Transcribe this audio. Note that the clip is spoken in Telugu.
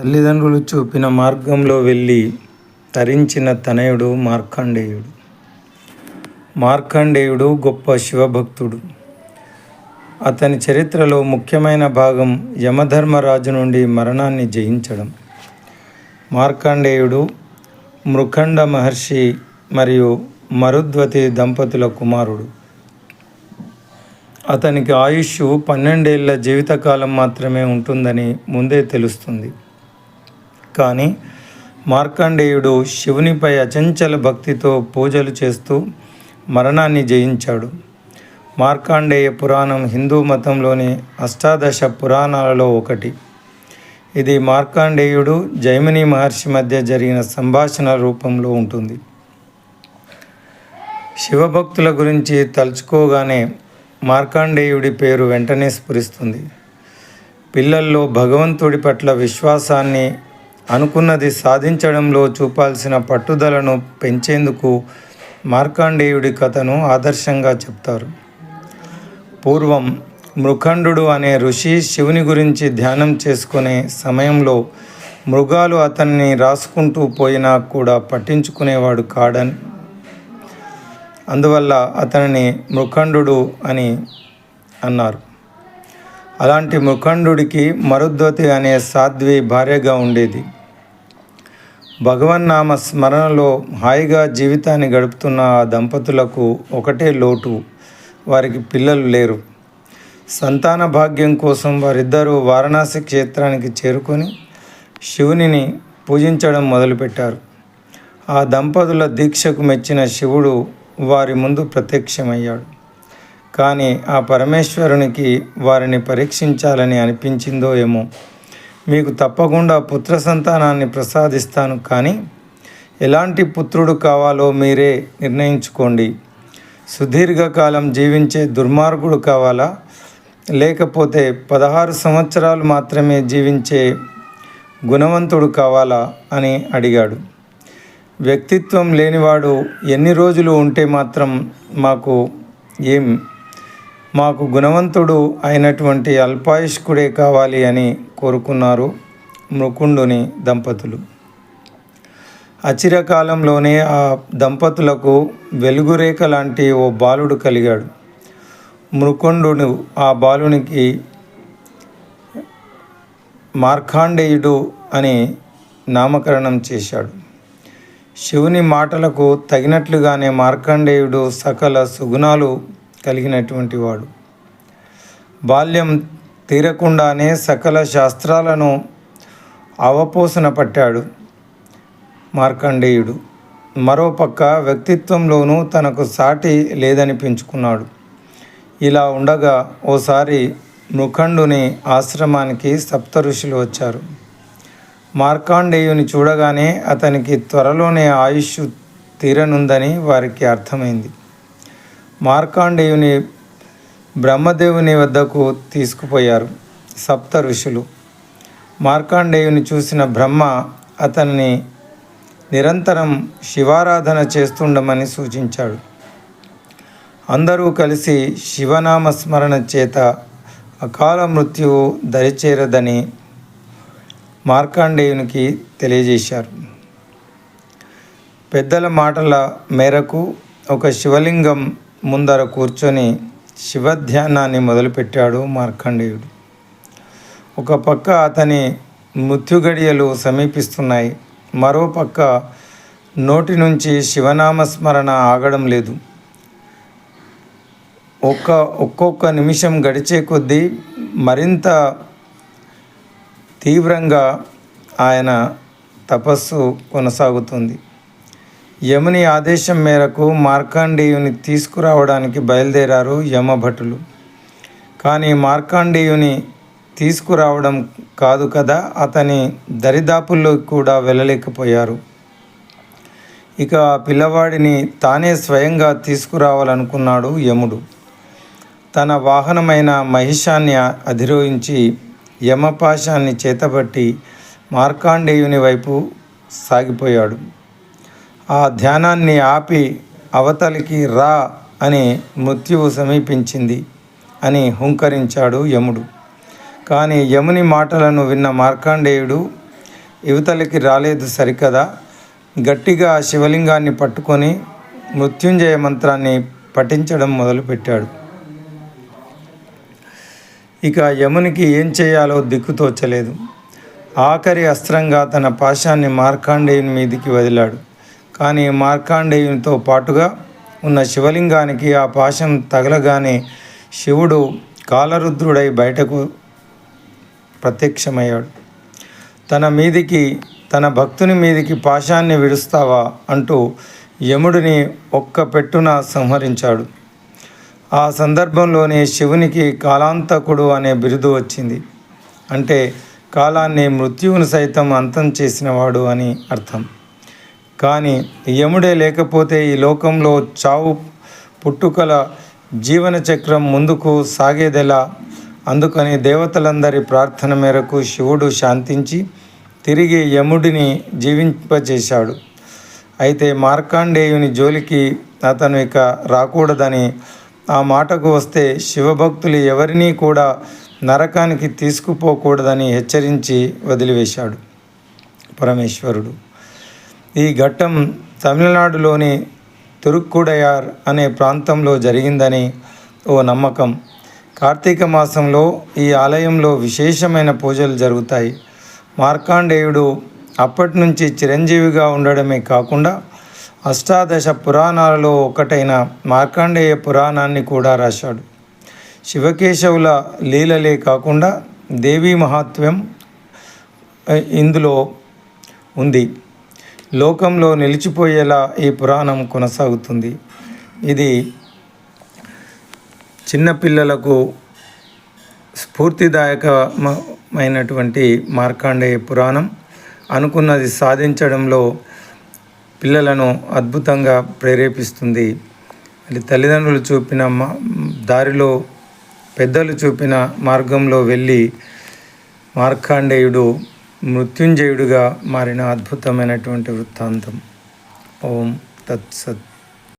తల్లిదండ్రులు చూపిన మార్గంలో వెళ్ళి తరించిన తనయుడు మార్కండేయుడు. మార్కండేయుడు గొప్ప శివభక్తుడు. అతని చరిత్రలో ముఖ్యమైన భాగం యమధర్మరాజు నుండి మరణాన్ని జయించడం. మార్కండేయుడు మృఖండ మహర్షి మరియు మరుద్వతి దంపతుల కుమారుడు. అతనికి ఆయుష్ పన్నెండేళ్ళ జీవితకాలం మాత్రమే ఉంటుందని ముందే తెలుస్తుంది. కానీ మార్కండేయుడు శివునిపై అచంచల భక్తితో పూజలు చేస్తూ మరణాన్ని జయించాడు. మార్కాండేయ పురాణం హిందూ మతంలోని అష్టాదశ పురాణాలలో ఒకటి. ఇది మార్కాండేయుడు జైమిని మహర్షి మధ్య జరిగిన సంభాషణ రూపంలో ఉంటుంది. శివభక్తుల గురించి తలుచుకోగానే మార్కాండేయుడి పేరు వెంటనే స్ఫురిస్తుంది. పిల్లల్లో భగవంతుడి పట్ల విశ్వాసాన్ని అనుకున్నది సాధించడంలో చూపాల్సిన పట్టుదలను పెంచేందుకు మార్కాండేయుడి కథను ఆదర్శంగా చెప్తారు. పూర్వం మృఖండు అనే ఋషి శివుని గురించి ధ్యానం చేసుకునే సమయంలో మృగాలు అతన్ని రాసుకుంటూ పోయినా కూడా పట్టించుకునేవాడు కాడని. అందువల్ల అతనిని మృఖండు అని అన్నారు. అలాంటి మృఖండుడికి మరుద్వతి అనే సాధ్వి భార్యగా ఉండేది. భగవన్నామ స్మరణలో హాయిగా జీవితాన్ని గడుపుతున్న ఆ దంపతులకు ఒకటే లోటు. వారికి పిల్లలు లేరు. సంతాన భాగ్యం కోసం వారిద్దరూ వారణాసి క్షేత్రానికి చేరుకొని శివునిని పూజించడం మొదలుపెట్టారు. ఆ దంపతుల దీక్షకు మెచ్చిన శివుడు వారి ముందు ప్రత్యక్షమయ్యాడు. కానీ ఆ పరమేశ్వరునికి వారిని పరీక్షించాలని అనిపించిందో ఏమో. మీకు తప్పకుండా పుత్ర సంతానాన్ని ప్రసాదిస్తాను కానీ ఎలాంటి పుత్రుడు కావాలో మీరే నిర్ణయించుకోండి. సుదీర్ఘకాలం జీవించే దుర్మార్గుడు కావాలా? లేకపోతే పదహారు సంవత్సరాలు మాత్రమే జీవించే గుణవంతుడు కావాలా అని అడిగాడు. వ్యక్తిత్వం లేనివాడు ఎన్ని రోజులు ఉంటే మాత్రం మాకు ఏం మాకు గుణవంతుడు అయినటువంటి అల్పాయుష్కుడే కావాలి అని కోరుకున్నారు మృకుండుని దంపతులు. అచిరకాలంలోనే ఆ దంపతులకు వెలుగురేఖ లాంటి ఓ బాలుడు కలిగాడు. మృకుండును ఆ బాలునికి మార్కాండేయుడు అని నామకరణం చేశాడు. శివుని మాటలకు తగినట్లుగానే మార్కండేయుడు సకల సుగుణాలు కలిగినటువంటి వాడు. బాల్యం తీరకుండానే సకల శాస్త్రాలను అవపోసన పట్టాడు మార్కండేయుడు. మరోపక్క వ్యక్తిత్వంలోనూ తనకు సాటి లేదనిపించుకున్నాడు. ఇలా ఉండగా ఓసారి ముఖండుని ఆశ్రమానికి సప్త ఋషులు వచ్చారు. మార్కాండేయుని చూడగానే అతనికి త్వరలోనే ఆయుష్ తీరనుందని వారికి అర్థమైంది. మార్కాండేయుని బ్రహ్మదేవుని వద్దకు తీసుకుపోయారు సప్త ఋషులు. మార్కాండేయుని చూసిన బ్రహ్మ అతన్ని నిరంతరం శివారాధన చేస్తుండమని సూచించాడు. అందరూ కలిసి శివనామ స్మరణ చేత అకాల మృత్యువు దరిచేరదని మార్కాండేయునికి తెలియజేశారు. పెద్దల మాటల మేరకు ఒక శివలింగం ముందర కూర్చొని శివధ్యానాన్ని మొదలుపెట్టాడు మార్కండేయుడు. ఒక పక్క అతని మృత్యుగడియలు సమీపిస్తున్నాయి మరోపక్క నోటి నుంచి శివనామస్మరణ ఆగడం లేదు. ఒక్క ఒక్కొక్క నిమిషం గడిచే కొద్దీ మరింత తీవ్రంగా ఆయన తపస్సు కొనసాగుతుంది. యముని ఆదేశం మేరకు మార్కాండేయుని తీసుకురావడానికి బయలుదేరారు యమభటులు. కానీ మార్కాండేయుని తీసుకురావడం కాదు కదా అతని దరిదాపుల్లో కూడా వెళ్ళలేకపోయారు. ఇక ఆ పిల్లవాడిని తానే స్వయంగా తీసుకురావాలనుకున్నాడు యముడు. తన వాహనమైన మహిషాన్ని అధిరోహించి యమపాశాన్ని చేతబట్టి మార్కాండేయుని వైపు సాగిపోయాడు. ఆ ధ్యానాన్ని ఆపి అవతలికి రా అని మృత్యువు సమీపించింది అని హుంకరించాడు యముడు. కానీ యముని మాటలను విన్న మార్కాండేయుడు యువతలకి రాలేదు సరికదా గట్టిగా శివలింగాన్ని పట్టుకొని మృత్యుంజయ మంత్రాన్ని పఠించడం మొదలుపెట్టాడు. ఇక యమునికి ఏం చేయాలో దిక్కుతోచలేదు ఆఖరి అస్త్రంగా తన పాశాన్ని మార్కాండేయుని మీదికి వదిలాడు. కానీ మార్కాండేయునితో పాటుగా ఉన్న శివలింగానికి ఆ పాశం తగలగానే శివుడు కాలరుద్రుడై బయటకు ప్రత్యక్షమయ్యాడు. తన మీదికి తన భక్తుని మీదికి పాశాన్ని విడుస్తావా అంటూ యముడిని ఒక్క పెట్టున సంహరించాడు. ఆ సందర్భంలోనే శివునికి కాలాంతకుడు అనే బిరుదు వచ్చింది. అంటే కాలాన్ని మృత్యువును సైతం అంతం చేసినవాడు అని అర్థం. కానీ యముడే లేకపోతే ఈ లోకంలో చావు పుట్టుకల జీవన చక్రం ముందుకు సాగేదెలా? అందుకని దేవతలందరి ప్రార్థన మేరకు శివుడు శాంతించి తిరిగి యముడిని జీవింపచేశాడు అయితే మార్కాండేయుని జోలికి అతను ఇక రాకూడదని ఆ మాటకు వస్తే శివభక్తులు ఎవరినీ కూడా నరకానికి తీసుకుపోకూడదని హెచ్చరించి వదిలివేశాడు పరమేశ్వరుడు. ఈ ఘట్టం తమిళనాడులోని తిరుక్కుడయార్ అనే ప్రాంతంలో జరిగిందని ఓ నమ్మకం. కార్తీక మాసంలో ఈ ఆలయంలో విశేషమైన పూజలు జరుగుతాయి. మార్కాండేయుడు అప్పటి నుంచి చిరంజీవిగా ఉండడమే కాకుండా అష్టాదశ పురాణాలలో ఒకటైన మార్కాండేయ పురాణాన్ని కూడా రాశాడు. శివకేశవుల లీలలే కాకుండా దేవీ మహాత్మ్యం ఇందులో ఉంది. లోకంలో నిలిచిపోయేలా ఈ పురాణం కొనసాగుతుంది. ఇది చిన్నపిల్లలకు స్ఫూర్తిదాయకమైనటువంటి మార్కాండేయ పురాణం. అనుకున్నది సాధించడంలో పిల్లలను అద్భుతంగా ప్రేరేపిస్తుంది. అది తల్లిదండ్రులు చూపిన మా- దారిలో పెద్దలు చూపిన మార్గంలో వెళ్ళి మార్కాండేయుడు మృత్యుంజయుడుగా మారిన అద్భుతమైనటువంటి వృత్తాంతం. ఓం తత్సత్.